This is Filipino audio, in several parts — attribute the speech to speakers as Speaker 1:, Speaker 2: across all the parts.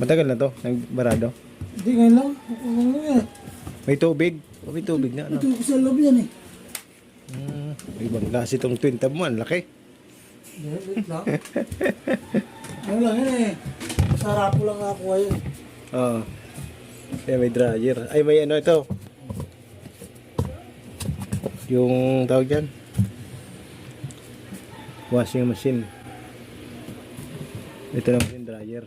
Speaker 1: Matagal na to, nagbarado.
Speaker 2: Hindi ngayon lang. Ano.
Speaker 1: May tubig. Oh, may tubig na, ano?
Speaker 2: Ito sa loob yan eh.
Speaker 1: Hmm, ibang klase itong twin tab mo, ang laki.
Speaker 2: Hindi, wait lang. Ano lang yan eh. Sarap ko lang ako ngayon.
Speaker 1: Oo. Kaya may dryer. Ay, may ano ito. Yung tawag dyan. Washing machine. Ito naman yung dryer.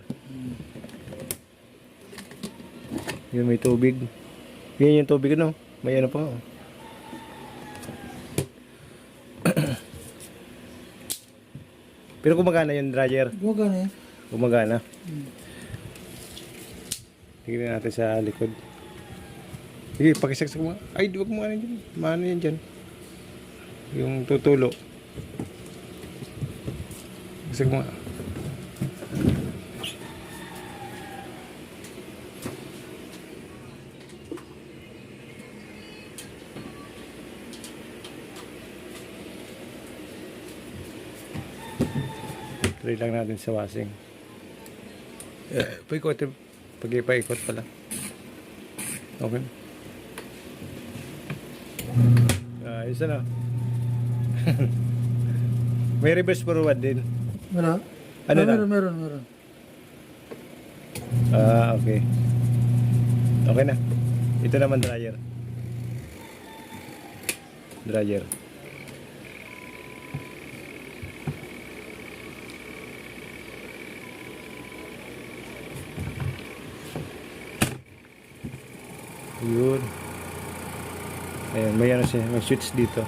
Speaker 1: Yun may tubig. Yun yung tubig ano. May ano pa. oh. Pero gumagana yung dryer.
Speaker 2: Gumagana eh.
Speaker 1: Gumagana. Tingnan natin sa likod. Sige, pakisaksak mo. Ay, di wag mo ano dyan. Maano yan dyan. Yung tutulo. Pakisaksak mo. Try lang natin sa washing. Eh, paikot. Pag-ipaikot pala. Okay. Ayos na. May reverse forward din.
Speaker 2: Wala?
Speaker 1: Ano
Speaker 2: Ah,
Speaker 1: na?
Speaker 2: Meron, meron, meron.
Speaker 1: Ah, okay. Okay na. Ito naman dryer. Dryer. Yun. Ayan, may ano siya, may switch dito.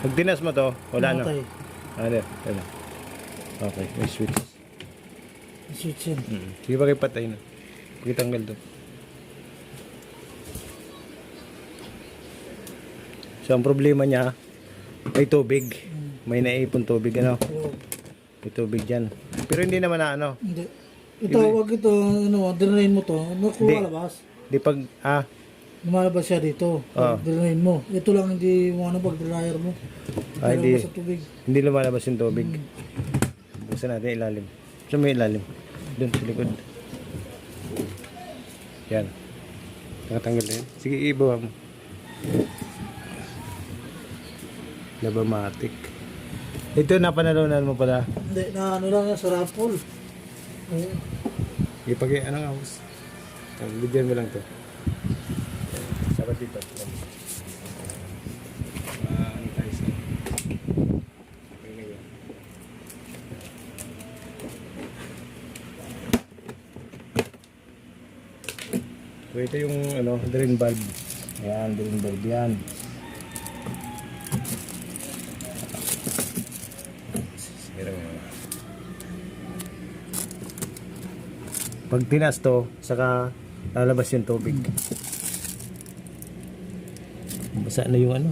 Speaker 1: Pag tinas mo to, wala na.
Speaker 2: Namatay.
Speaker 1: Ano, ano. Okay, may switch.
Speaker 2: Switch yan.
Speaker 1: Mm. Sige ba kayo patay na? Pakitanggal to. So, ang problema niya, may tubig. May naipon tubig, ano? May tubig dyan. Pero hindi naman na, ano?
Speaker 2: Hindi. Ito, wag ito, ano, dinayin mo to. Ano,
Speaker 1: Hindi.
Speaker 2: lumalabas.
Speaker 1: Di pag, ah,
Speaker 2: Lumalabas siya dito.
Speaker 1: Ah.
Speaker 2: Dinayin mo. Ito lang hindi mo ano pag dryer mo.
Speaker 1: Ah, hindi.
Speaker 2: Lumalabas sa tubig.
Speaker 1: hindi lumalabas yung tubig. Buksan natin ilalim. Saan may ilalim? Doon, sa likod. Yan. Nakatanggal na yun. Sige, ibawa mo. Labamatic. Ito, napanalunan mo pala.
Speaker 2: Hindi, na ano lang yan, sa raffle. Oo.
Speaker 1: Ipag ano nga boss? Bigyan mo lang to. Dito. Ano tayo sa? Okay na yan. So ito yung ano, drain valve. Ayan, drain valve yan. Mo. Pag tinas to, saka lalabas yung tubig. Basa na yung ano.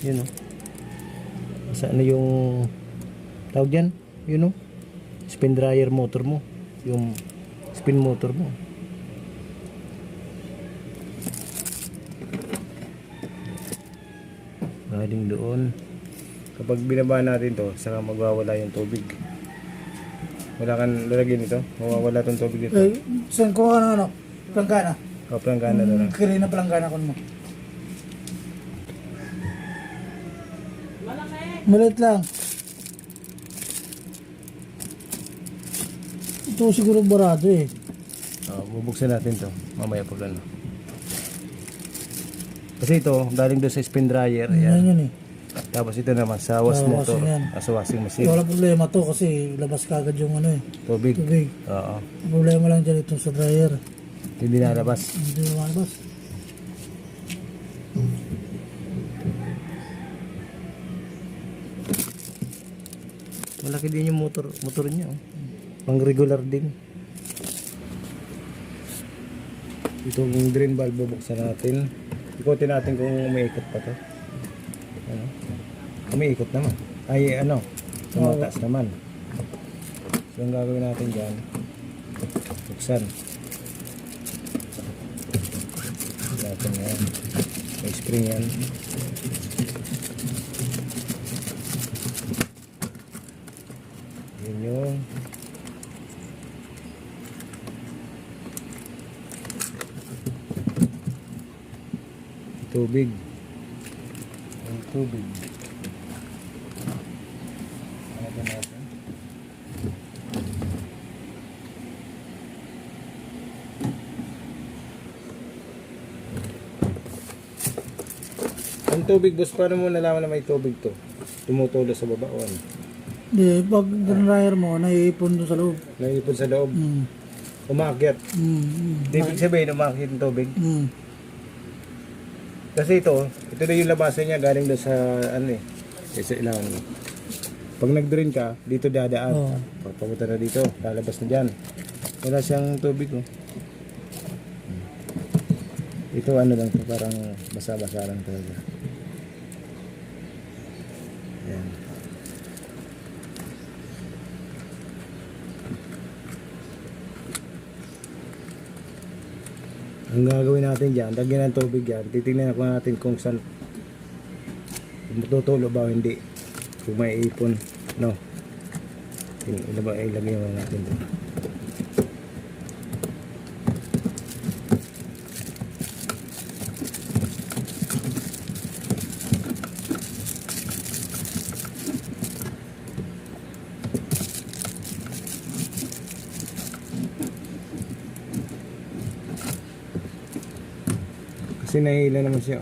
Speaker 1: Yun o. Basa na yung tawag dyan. Yun o. Spin dryer motor mo. Yung spin motor mo. Galing doon. Kapag binaba natin to, saka magwawala yung tubig. Wala kang lalagyan ito? Mawawala tong tubig dito.
Speaker 2: Eh, saan ko ka ng ano? Planggana.
Speaker 1: O, planggana na lang.
Speaker 2: Kiri na planggana ko mo. Malit lang. Ito siguro barado eh.
Speaker 1: Oh, bubuksan natin to. Mamaya pag ano. Kasi ito, galing doon sa spin dryer.
Speaker 2: Yan
Speaker 1: Ayan.
Speaker 2: yun eh.
Speaker 1: Tapos ito naman sa wash
Speaker 2: Sa
Speaker 1: motor.
Speaker 2: washing yan.
Speaker 1: Ah, sa washing machine.
Speaker 2: wala problema to kasi labas kagad yung ano eh.
Speaker 1: Tubig.
Speaker 2: Tubig.
Speaker 1: Oo.
Speaker 2: Ang problema lang dyan ito sa dryer.
Speaker 1: Hindi nalabas.
Speaker 2: Hindi lumalabas.
Speaker 1: Malaki din yung motor, motor niya. Oh. Pang regular din. Itong drain valve bubuksan natin. Ikotin natin kung umiikot pa to. Ano? Umiikot naman. Ay ano, tumataas naman. So ang gagawin natin dyan, buksan. Natin yan. May spring yan. inyong tubig. Ang tubig. Ano ba natin? Ang tubig boss paano mo nalaman na may tubig to? Tumutulo sa baba o ano?
Speaker 2: Hindi, pag dryer mo, naiipon doon sa loob.
Speaker 1: Naipon sa loob,
Speaker 2: Mm.
Speaker 1: umakyat.
Speaker 2: Mm. Mm.
Speaker 1: Di ibig sabihin, umakyat yung tubig.
Speaker 2: Mm.
Speaker 1: Kasi ito, ito na yung labasan niya galing doon sa ano eh, eh, sa ilangan mo. Pag nag-drain ka, dito dadaan. Pag papunta na dito, lalabas na dyan. Wala siyang tubig oh. Ito ano lang parang basa-basa lang talaga. Yan. Ang gagawin natin dyan, lagyan ng tubig yan. Titignan ko natin kung saan kung matutulo ba o hindi. Kung may ipon. No. Ilagay mo natin dito. Kasi nahihila naman siya.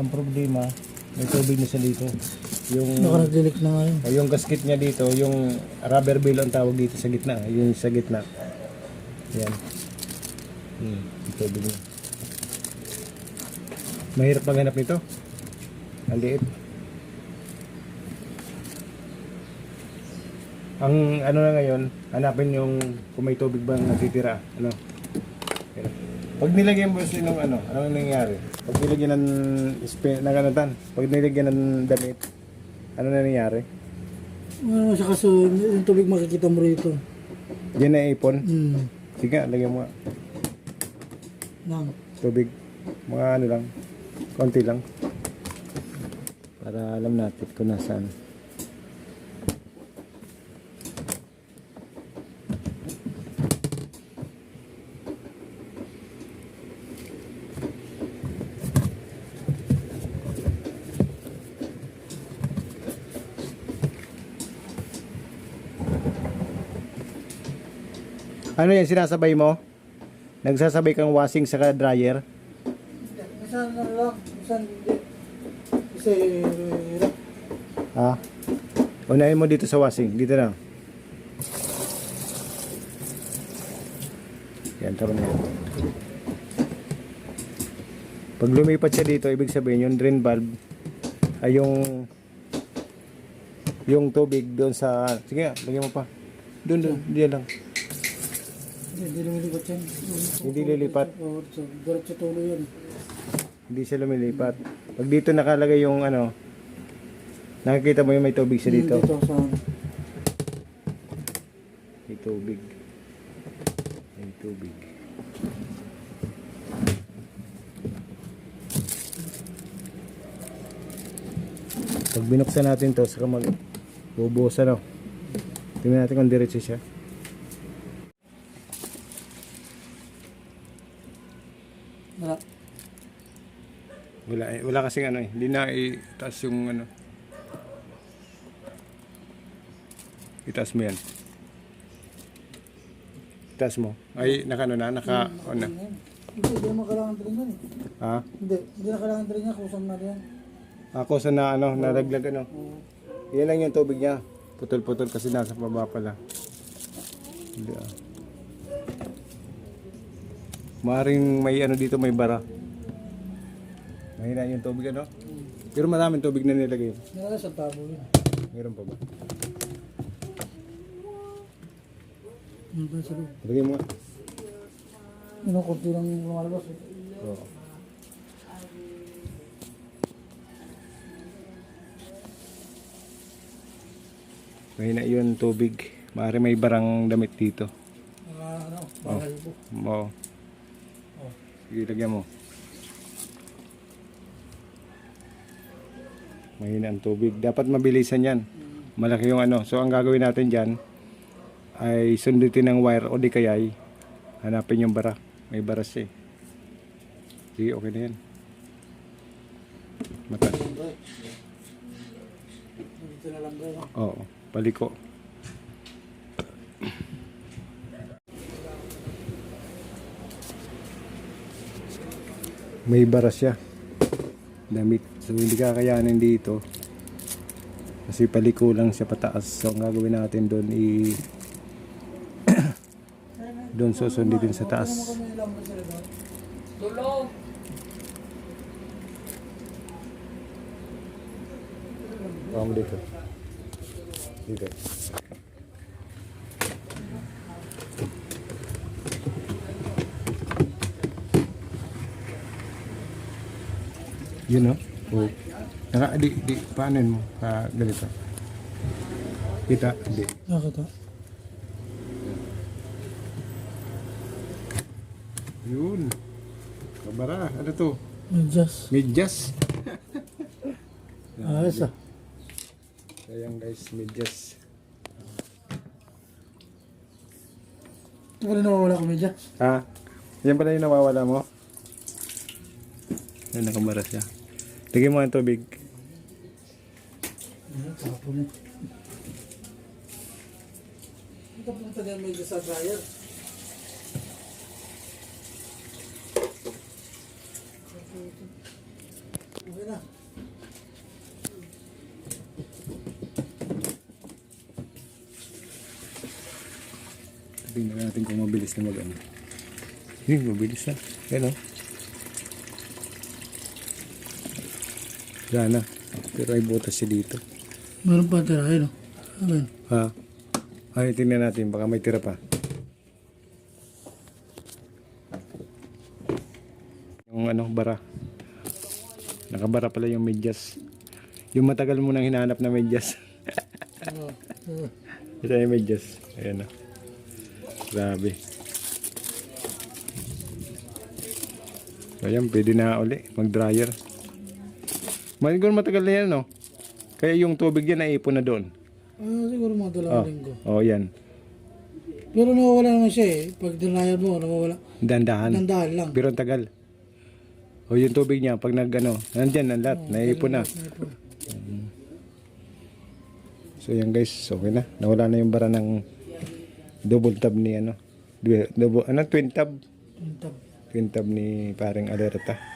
Speaker 1: Ang problema, may tubig na siya dito. Yung
Speaker 2: nag-delete na nga yun.
Speaker 1: o yung gasket niya dito, yung rubber bill ang tawag dito sa gitna, yung sa gitna. Yan. Hmm, yung tubig niya. Mahirap maghanap nito. Ang liit. Ang ano na ngayon, hanapin yung kung may tubig bang natitira. Ano? Yan. Pag nilagyan mo siya ng ano, ano nangyayari? Pag nilagyan ng sp- ng ano tan, pag nilagyan ng damit, ano na nangyayari?
Speaker 2: Ano siya kaso, yung tubig makikita mo rito.
Speaker 1: Diyan na ipon.
Speaker 2: Mm.
Speaker 1: Sige lagyan mo nga.
Speaker 2: Nang.
Speaker 1: Tubig. Mga ano lang. Konti lang. Para alam natin kung nasaan. Ano yan sinasabay mo? Nagsasabay kang washing sa dryer?
Speaker 2: Minsan na lang. Kasi, hirap.
Speaker 1: Ha? Unahin mo dito sa washing. Dito lang. Yan, tama na yan. Pag lumipat siya dito, ibig sabihin yung drain valve ay yung yung tubig doon sa sige lagyan mo pa doon doon diyan lang
Speaker 2: Hindi, lumilipat yan.
Speaker 1: Hindi lilipat.
Speaker 2: Diretso tuloy yan.
Speaker 1: hindi siya lumilipat pag dito nakalagay yung ano nakikita mo yung may tubig siya dito
Speaker 2: Dito sa,
Speaker 1: May tubig. May tubig. Pag binuksan natin to, saka mag bubuhos ano. Tingnan natin kung diretso siya.
Speaker 2: wala.
Speaker 1: Wala, kasing ano eh. Hindi na itaas yung ano. Itaas mo yan. Itaas mo. Ay, naka ano na, naka, ano na.
Speaker 2: Hindi, hindi naman kailangan din yan eh.
Speaker 1: Ha?
Speaker 2: Hindi, hindi na kailangan din yan. Kusang na rin yan.
Speaker 1: Ako sa na ano, naraglag ano.
Speaker 2: Oo.
Speaker 1: Yan lang yung tubig niya. Putol-putol kasi nasa baba pala. Hindi ah. Maring may ano dito, may bara. Mahina yung tubig ano. Pero maraming tubig na nilagay.
Speaker 2: Nilagay sa tabo yun.
Speaker 1: Meron pa ba?
Speaker 2: Ano ba sa loob?
Speaker 1: Lagay mo nga.
Speaker 2: Ano, konti lang lumalabas eh.
Speaker 1: Oo. Mahina yung tubig. Maring may barang damit dito.
Speaker 2: Mga ano, bakal po.
Speaker 1: Oo.
Speaker 2: Oh.
Speaker 1: Sige, lagyan mo. Mahina ang tubig. Dapat mabilisan yan. Malaki yung ano. So, ang gagawin natin dyan, ay sundutin ng wire o di kaya ay hanapin yung bara. May bara siya eh. Sige, okay na yan. Mata.
Speaker 2: Dito na lang no?
Speaker 1: Oo, paliko. May bara siya. Damit. So hindi kakayanin dito. Kasi paliko lang siya pataas. So ang gagawin natin doon i doon susundutin sa taas.
Speaker 3: Tulong!
Speaker 1: Paham dito. Dito. Yun no? Oh. Naka, di, di, paanin mo? Ah, ganito. Kita? Di.
Speaker 2: Nakita.
Speaker 1: Yun. Kabara. Ano to? Medyas.
Speaker 2: Ayos ah.
Speaker 1: Ayan guys, medyas.
Speaker 2: Ito pala nawawala ko medya.
Speaker 1: Ha? Yan pala yung nawawala mo? Yan, nakabara siya. Lagyan mo ang tubig.
Speaker 2: Ito punta din medyo sa dryer. Okay na.
Speaker 1: Tingnan natin kung mabilis na mag ano. Yun, mabilis na. Yan o. Wala na. Pero ay butas siya dito.
Speaker 2: Meron pa tira, ayun o. Ayun.
Speaker 1: Ha? Ay, tingnan natin. Baka may tira pa. Yung ano, bara. Nakabara pala yung medyas. Yung matagal mo nang hinahanap na medyas. Ito yung medyas. Ayan na. Grabe. Ayan, pwede na uli. Mag-dryer. Siguro matagal na yan, no? Kaya yung tubig yan naipon na doon.
Speaker 2: Ah, siguro mga dalawang linggo.
Speaker 1: Oh, yan.
Speaker 2: Pero nawawala naman siya eh. Pag dryer mo, nawawala.
Speaker 1: Dandahan.
Speaker 2: Nandahan lang.
Speaker 1: Pero ang tagal. O yung tubig niya, pag nag ano, nandyan ang lahat, naipon na.
Speaker 2: Naipon.
Speaker 1: So yan guys, okay na. Nawala na yung bara ng double tab ni ano. Double, ano, twin tab.
Speaker 2: Yung tab.
Speaker 1: Twin tab ni paring Alerta.